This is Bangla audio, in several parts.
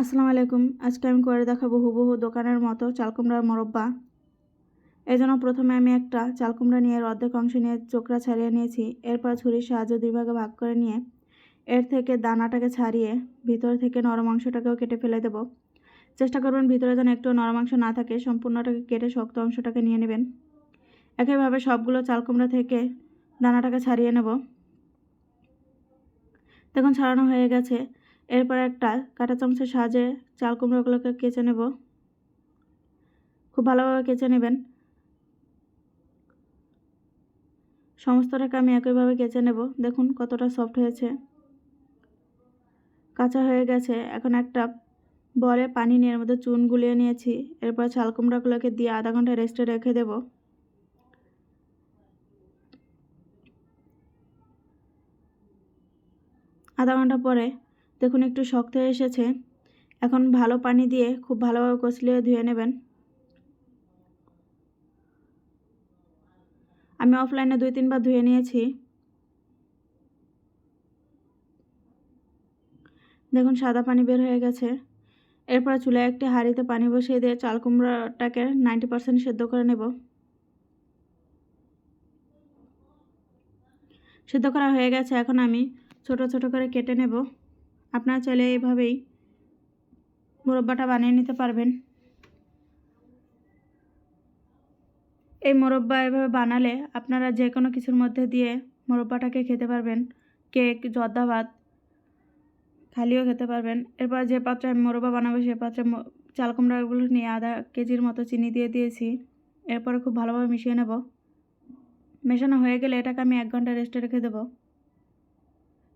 আসসালামু আলাইকুম। আজকে আমি করে দেখাবো হুবহু দোকানের মতো চালকুমড়ার মোরব্বা। এই জন্য প্রথমে আমি একটা চালকুমড়া নিয়ে অর্ধেক অংশ নিয়ে চোকরা ছাড়িয়ে নিয়েছি। এরপর ছুরির সাহায্যে দুই ভাগে ভাগ করে নিয়ে এর থেকে দানাটাকে ছাড়িয়ে ভিতর থেকে নরম অংশটাকেও কেটে ফেলে দেব। চেষ্টা করবেন ভিতরে যেন একটু নরম অংশ না থাকে, সম্পূর্ণটাকে কেটে শক্ত অংশটাকে নিয়ে নেবেন। একইভাবে সবগুলো চালকুমড়া থেকে দানাটাকে ছাড়িয়ে নেব। দেখুন, ছাড়ানো হয়ে গেছে। এরপর একটা কাঁটা চামচের সাহায্যে চাল কুমড়োগুলোকে কেচে নেব। খুব ভালোভাবে কেচে নেবেন। সমস্তটাকে আমি একইভাবে কেচে নেব। দেখুন কতটা সফট হয়েছে। কাঁচা হয়ে গেছে। এখন একটা বলে পানি নিয়ে এর মধ্যে চুন গুলিয়ে নিয়েছি। এরপর চাল কুমড়াগুলোকে দিয়ে আধা ঘণ্টা রেস্টে রেখে দেব। আধা ঘণ্টা পরে দেখুন, একটু শক্ত হয়ে এসেছে। এখন ভালো পানি দিয়ে খুব ভালোভাবে কষলিয়ে ধুয়ে নেবেন। আমি অফলাইনে দুই, তিনবার ধুয়ে নিয়েছি। দেখুন, সাদা পানি বের হয়ে গেছে। এরপর চুলায় একটি হাঁড়িতে পানি বসিয়ে দিয়ে চাল কুমড়োটাকে নাইনটি পার্সেন্ট সেদ্ধ করে নেব। সেদ্ধ করা হয়ে গেছে। এখন আমি ছোট ছোট করে কেটে নেব। আপনারা চাইলে এইভাবেই মোরব্বাটা বানিয়ে নিতে পারবেন। এই মোরব্বা এভাবে বানালে আপনারা যে কোনো কিছুর মধ্যে দিয়ে মোরব্বাটাকে খেতে পারবেন। কেক, জর্দা ভাত খালিও খেতে পারবেন। এরপর যে পাত্রে আমি মোরব্বা বানাবো সে পাত্রে চাল কুমড়াগুলো নিয়ে আধা কেজির মতো চিনি দিয়ে দিয়েছি। এরপরে খুব ভালোভাবে মিশিয়ে নেব। মেশানো হয়ে গেলে এটাকে আমি এক ঘণ্টা রেস্টে রেখে দেবো।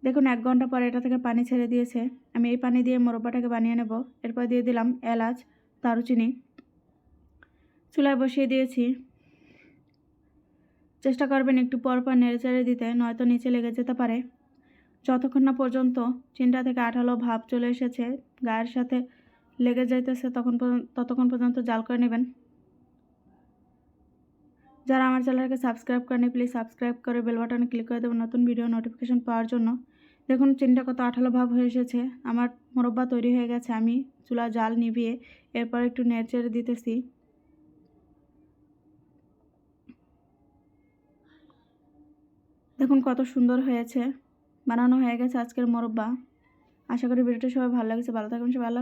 দেখুন, এক ঘণ্টা পরে এটা থেকে পানি ছেড়ে দিয়েছে। আমি এই পানি দিয়ে মোরব্বাটাকে বানিয়ে নেব। এরপর দিয়ে দিলাম এলাচ, দারুচিনি। চুলায় বসিয়ে দিয়েছি। চেষ্টা করবেন একটু পর পর নেড়ে চেড়ে দিতে, নয়তো নিচে লেগে যেতে পারে। যতক্ষণ না পর্যন্ত চিনটা থেকে আঠালো ভাব চলে এসেছে, গায়ের সাথে লেগে যাইতেছে, তখন ততক্ষণ পর্যন্ত জাল করে নেবেন। যারা আমার চ্যানেলকে সাবস্ক্রাইব করেনি প্লিজ সাবস্ক্রাইব করে বেল বাটনে ক্লিক করে দেবেন নতুন ভিডিও নোটিফিকেশন পাওয়ার জন্য। দেখুন, চিনটা কত আঠালো ভাব হয়ে এসেছে। আমার মোরব্বা তৈরি হয়ে গেছে, আমি চুলা জাল নিভিয়ে এরপর একটু নেড়ে দিতেছি। দেখুন, কত সুন্দর হয়েছে, বানানো হয়ে গেছে আজকের মোরব্বা। আশা করি ভিডিওটা সবাই ভালো লাগছে। ভালো থাকবেন সবাই ভালো